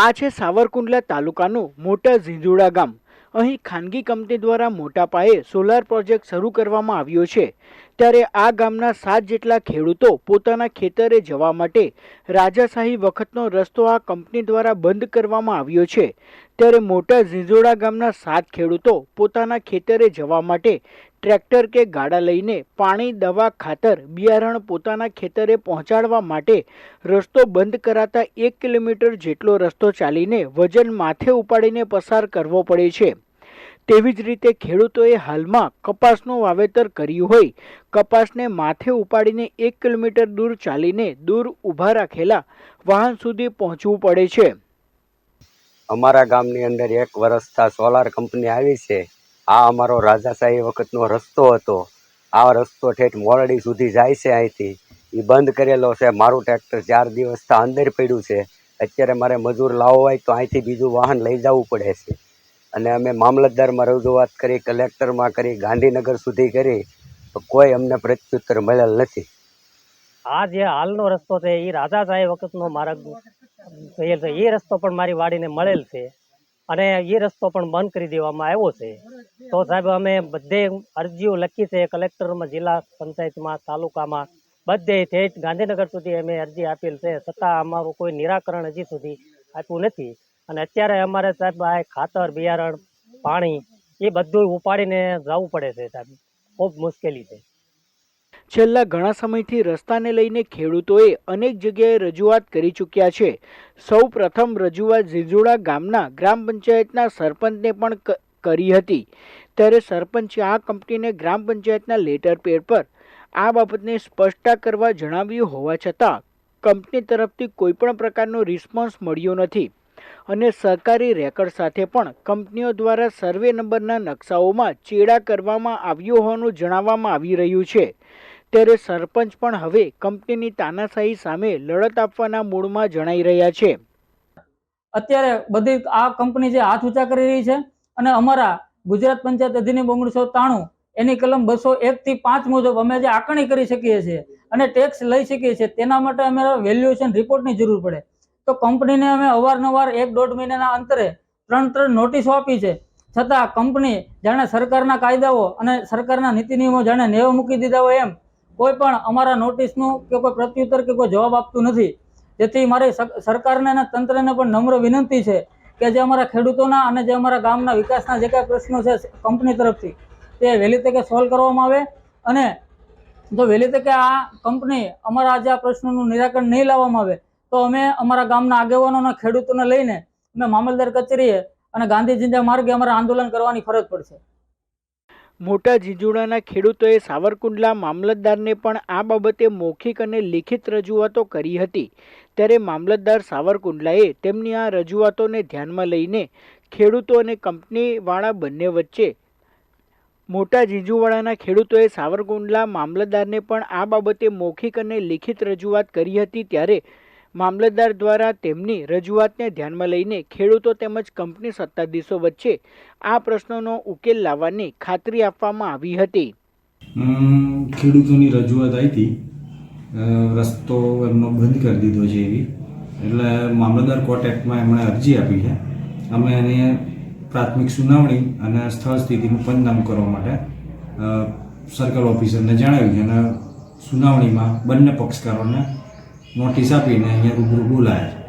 આ છે સાવરકુંડલા તાલુકાનું મોટા ઝીંઝુડા ગામ. અહીં ખાનગી કંપની દ્વારા મોટા પાયે સોલાર પ્રોજેક્ટ શરૂ કરવામાં આવ્યો છે. ત્યારે આ ગામના સાત જેટલા ખેડૂતો પોતાના ખેતરે જવા માટે રાજાશાહી વખતનો રસ્તો આ કંપની દ્વારા બંધ કરવામાં આવ્યો છે. ત્યારે મોટા ઝીંઝોડા ગામના સાત ખેડૂતો પોતાના ખેતરે જવા માટે ટ્રેક્ટર કે ગાડા લઈને પાણી, દવા ખાતર, બિયારણ પોતાના ખેતરે પહોંચાડવા માટે રસ્તો બંધ કરાતા એક કિલોમીટર જેટલો રસ્તો ચાલીને વજન માથે ઉપાડીને પસાર કરવો પડે છે. તેવી જ રીતે ખેડૂતોએ હાલમાં કપાસનું વાવેતર કર્યું હોય, કપાસને માથે ઉપાડીને એક કિલોમીટર દૂર ચાલીને દૂર ઊભા રાખેલા વાહન સુધી પહોંચવું પડે છે. અમારા ગામની અંદર એક વર્ષથી સોલાર કંપની આવી છે. આ અમારો રાજાશાહી વખતનો રસ્તો હતો. આ રસ્તો ઠેઠ મોરડી સુધી જાય છે અહીંથી. એ બંધ કરેલો છે. મારું ટ્રેક્ટર ચાર દિવસથી અંદર પડ્યું છે. અત્યારે મારે મજૂર લાવવો હોય તો અહીંથી બીજું વાહન લઈ જવું પડે છે. અને અમે મામલતદારમાં રજૂઆત કરી કલેક્ટરમાં કરી, ગાંધીનગર સુધી કરી. તો કોઈ અમને પ્રત્યુત્તર મળેલ નથી. આ જે હાલનો રસ્તો છે એ રાજાશાહી વખતનો માર્ગ થયેલ છે. એ રસ્તો પણ મારી વાડીને મળેલ છે અને એ રસ્તો પણ બંધ કરી દેવામાં આવ્યો છે. તો સાહેબ, અમે બધે અરજીઓ લખી છે, કલેક્ટરમાં, જિલ્લા પંચાયતમાં, તાલુકામાં. બધે ઠેઠ ગાંધીનગર સુધી અમે અરજી આપેલ છે. છતાં અમારું કોઈ નિરાકરણ હજી સુધી આપ્યું નથી. અને અત્યારે અમારે સાહેબ આ ખાતર, બિયારણ, પાણી એ બધું ઉપાડીને જવું પડે છે સાહેબ. ખૂબ મુશ્કેલી છે. છેલ્લા ઘણા સમયથી રસ્તાને લઈને ખેડૂતોએ અનેક જગ્યાએ રજૂઆત કરી ચૂક્યા છે. સૌ પ્રથમ રજૂઆત ઝીઝુડા ગામના ગ્રામ પંચાયતના સરપંચને પણ કરી હતી. ત્યારે સરપંચે આ કંપનીને ગ્રામ પંચાયતના લેટર પેડ પર આ બાબતને સ્પષ્ટતા કરવા જણાવ્યું હોવા છતાં, કંપની તરફથી કોઈપણ પ્રકારનો રિસ્પોન્સ મળ્યો નથી. અને સરકારી રેકર્ડ સાથે પણ કંપનીઓ દ્વારા સર્વે નંબરના નકશાઓમાં ચેડા કરવામાં આવ્યો હોવાનું જણાવવામાં આવી રહ્યું છે. ત્યારે સરપંચ પણ હવે કંપનીની તાનાશાહી સામે લડત આપવાના મૂડમાં જણાઈ રહ્યા છે. અત્યારે બધી આ કંપની જે હાથ ઊંચા કરી રહી છે અને અમારા ગુજરાત પંચાયત અધિનિયમ ઓગણીસો ત્રાણું એની કલમ બસો એક થી પાંચ મુજબ અમે જે આંકણી કરી શકીએ છીએ અને ટેક્સ લઈ શકીએ છીએ તેના માટે અમે વેલ્યુએશન રિપોર્ટની જરૂર પડે. તો કંપનીને અમે અવારનવાર એક દોઢ મહિનાના અંતરે ત્રણ ત્રણ નોટિસો આપી છે. છતાં કંપની જાણે સરકારના કાયદાઓ અને સરકારના નીતિ નિયમો જાણે નેવ મૂકી દીધા હોય એમ કોઈ પણ અમારા નોટિસનું કે કોઈ પ્રત્યુત્તર કે કોઈ જવાબ આપતું નથી. જેથી મારી સર- સરકારને અને તંત્રને પણ નમ્ર વિનંતી છે કે જે અમારા ખેડૂતોના અને જે અમારા ગામના વિકાસના જે કાંઈ પ્રશ્નો છે કંપની તરફથી, તે વહેલી તકે સોલ્વ કરવામાં આવે અને જો વહેલી તકે આ કંપની અમારા આજે આ પ્રશ્નોનું નિરાકરણ નહીં લાવવામાં આવે, તો અમે અમારા ગામના આગેવાનો અને ખેડૂતોને લઈને અમે મામલદાર કચેરીએ અને ગાંધીજીના માર્ગે અમારે આંદોલન કરવાની ફરજ પડશે. મોટા ઝીંઝુડાના ખેડૂતોએ સાવરકુંડલા મામલતદારને પણ આ બાબતે મૌખિક અને લિખિત રજૂઆતો કરી હતી. ત્યારે મામલતદાર સાવરકુંડલાએ તેમની આ રજૂઆતોને ધ્યાનમાં લઈને ખેડૂતો અને કંપનીવાળા બંને વચ્ચે મોટા ઝીંઝુવાડાના ખેડૂતોએ સાવરકુંડલા મામલતદારને પણ આ બાબતે મૌખિક અને લિખિત રજૂઆત કરી હતી. ત્યારે મામલતદાર દ્વારા તેમની રજૂઆતને ધ્યાનમાં લઈને ખેડૂતો તેમજ કંપની સત્તાધીશો વચ્ચે આ પ્રશ્નોનો ઉકેલ લાવવાની ખાતરી આપવામાં આવી હતી. ખેડૂતોની રજૂઆત આવી હતી. રસ્તો એમનો બંધ કરી દીધો છે એવી. એટલે મામલતદાર કોર્ટ એક્ટમાં એમણે અરજી આપી છે. અમે એને પ્રાથમિક સુનાવણી અને સ્થળ સ્થિતિનું પંચનામ કરવા માટે સર્કલ ઓફિસરને જણાવ્યું છે અને સુનાવણીમાં બંને પક્ષકારોને નોટિસ આપીને અહીંયા રૂબરૂ બોલાયા છે.